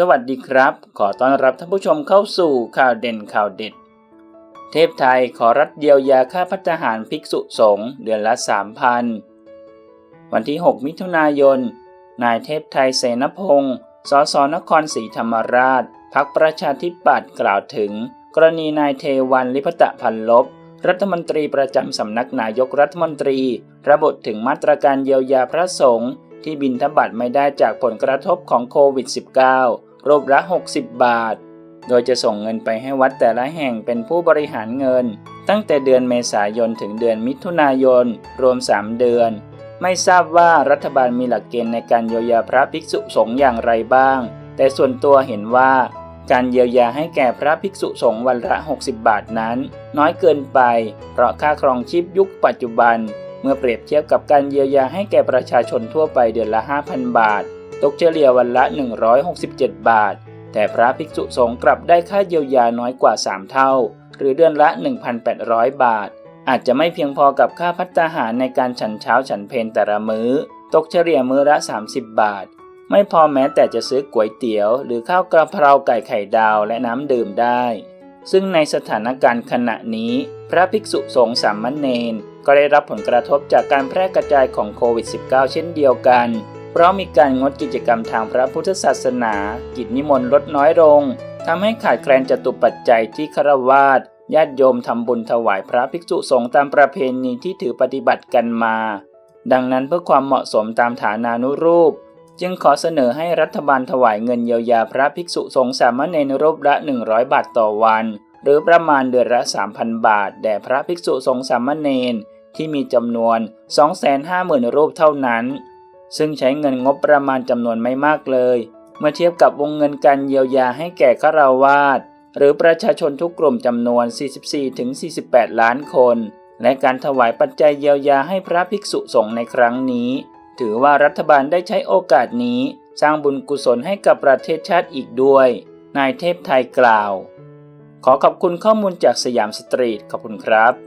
สวัสดีครับ ขอต้อนรับท่านผู้ชมเข้าสู่ข่าวเด่นข่าวเด็ด เทพไทยขอรัฐเยียวยาค่าพัฒหารภิกษุสงฆ์เดือนละ 3,000 วันที่ 6 มิถุนายน นายเทพไทยเสนพงศ์สสนครศรีธรรมราช พักประชาธิปัตย์กล่าวถึง กรณีนายเทวันลิพตะพันลบ รัฐมนตรีประจำสำนักนายกรัฐมนตรี ระบุถึงมาตรการเยียวยาพระสงฆ์ที่บินทบาทไม่ได้จากผลกระทบของโควิด -19 รูปละ 60 บาท โดยจะส่งเงินไปให้วัดแต่ละแห่งเป็นผู้บริหารเงิน ตั้งแต่เดือนเมษายนถึงเดือนมิถุนายน รวม 3 เดือน ไม่ทราบว่ารัฐบาลมีหลักเกณฑ์ในการเยียวยาพระภิกษุสงฆ์อย่างไรบ้าง แต่ส่วนตัวเห็นว่าการเยียวยาให้แก่พระภิกษุสงฆ์วันละ 60 บาทนั้น น้อยเกินไป เพราะค่าครองชีพยุคปัจจุบัน เมื่อเปรียบเทียบกับการเยียวยาให้แก่ประชาชนทั่วไปเดือนละ 5,000 บาท ตกเฉลี่ยวันละ 167 บาท แต่พระภิกษุสงฆ์กลับได้ค่าเยียวยาน้อยกว่า 3 เท่า หรือเดือนละ 1,800 บาท อาจจะไม่เพียงพอกับค่าพัฒหารในการฉันเช้าฉันเพลแต่ละมือ้อ ตกเฉลี่ยมื้อละ 30 บาท ไม่พอแม้แต่จะซื้อก๋วยเตี๋ยว หรือข้าวกระเพราไก่ไข่ดาวและน้ำดื่มได้ ซึ่งในสถานการณ์ขณะนี้ พระภิกษุสงฆ์สามเณรก็ได้รับผลกระทบจากการแพร่กระจายของโควิด -19 เช่นเดียวกัน เพราะมีการงดกิจกรรมทางพระพุทธศาสนา กิจนิมนต์ลดน้อยลงทำให้ขาดแคลนจตุปัจจัยที่คารวาสญาติโยมทำบุญถวายพระภิกษุสงฆ์ตามประเพณีที่ถือปฏิบัติกันมา ดังนั้นเพื่อความเหมาะสมตามฐานานุรูป จึงขอเสนอให้รัฐบาลถวายเงินเยียวยาพระภิกษุสงฆ์สามเณรรูปละ 100 บาทต่อวัน หรือประมาณเดือนละ 3,000 บาท แด่พระภิกษุสงฆ์สามเณรที่มีจำนวน 250,000 รูปเท่านั้น ซึ่งใช้เงินงบประมาณจำนวนไม่มากเลย เมื่อเทียบกับวงเงินการเยียวยาให้แก่ฆราวาสหรือประชาชนทุกกลุ่มจำนวน 44-48 ล้านคน และการถวายปัจจัยเยียวยาให้พระภิกษุสงฆ์ในครั้งนี้ ถือว่ารัฐบาลได้ใช้โอกาสนี้ สร้างบุญกุศลให้กับประเทศชาติอีกด้วย นายเทพไทยกล่าว ขอขอบคุณข้อมูลจากสยามสตรีท ขอบคุณครับ